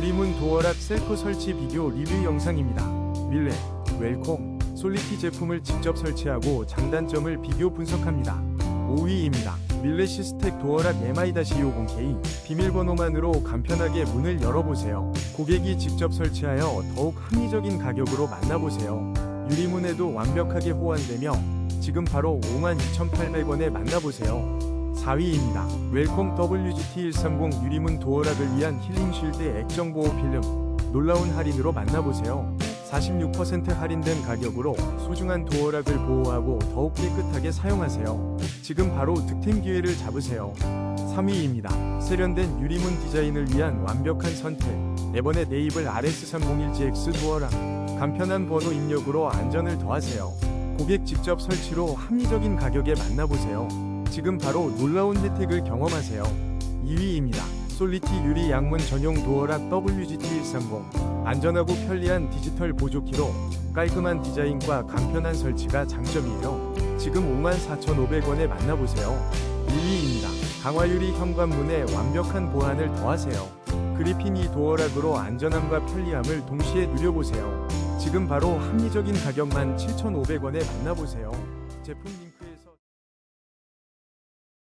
유리문 도어락 셀프 설치 비교 리뷰 영상입니다. 밀레, 웰콤, 솔리티 제품을 직접 설치하고 장단점을 비교 분석합니다. 5위입니다. 밀레 시스텍 도어락 MI-250K 비밀번호만으로 간편하게 문을 열어보세요. 고객이 직접 설치하여 더욱 합리적인 가격으로 만나보세요. 유리문에도 완벽하게 호환되며 지금 바로 52,800원에 만나보세요. 4위입니다. 웰컴 WGT130 유리문 도어락을 위한 힐링 쉴드 액정 보호 필름 놀라운 할인으로 만나보세요. 46% 할인된 가격으로 소중한 도어락을 보호하고 더욱 깨끗하게 사용하세요. 지금 바로 득템 기회를 잡으세요. 3위입니다. 세련된 유리문 디자인을 위한 완벽한 선택. 네번의 네이블 RS301GX 도어락. 간편한 번호 입력으로 안전을 더하세요. 고객 직접 설치로 합리적인 가격에 만나보세요. 지금 바로 놀라운 혜택을 경험하세요. 2위입니다. 솔리티 유리 양문 전용 도어락 WGT130 안전하고 편리한 디지털 보조키로 깔끔한 디자인과 간편한 설치가 장점이에요. 지금 54,500원에 만나보세요. 1위입니다. 강화유리 현관문에 완벽한 보안을 더하세요. 그리핀이 도어락으로 안전함과 편리함을 동시에 누려보세요. 지금 바로 합리적인 가격만 7,500원에 만나보세요. 제품 링크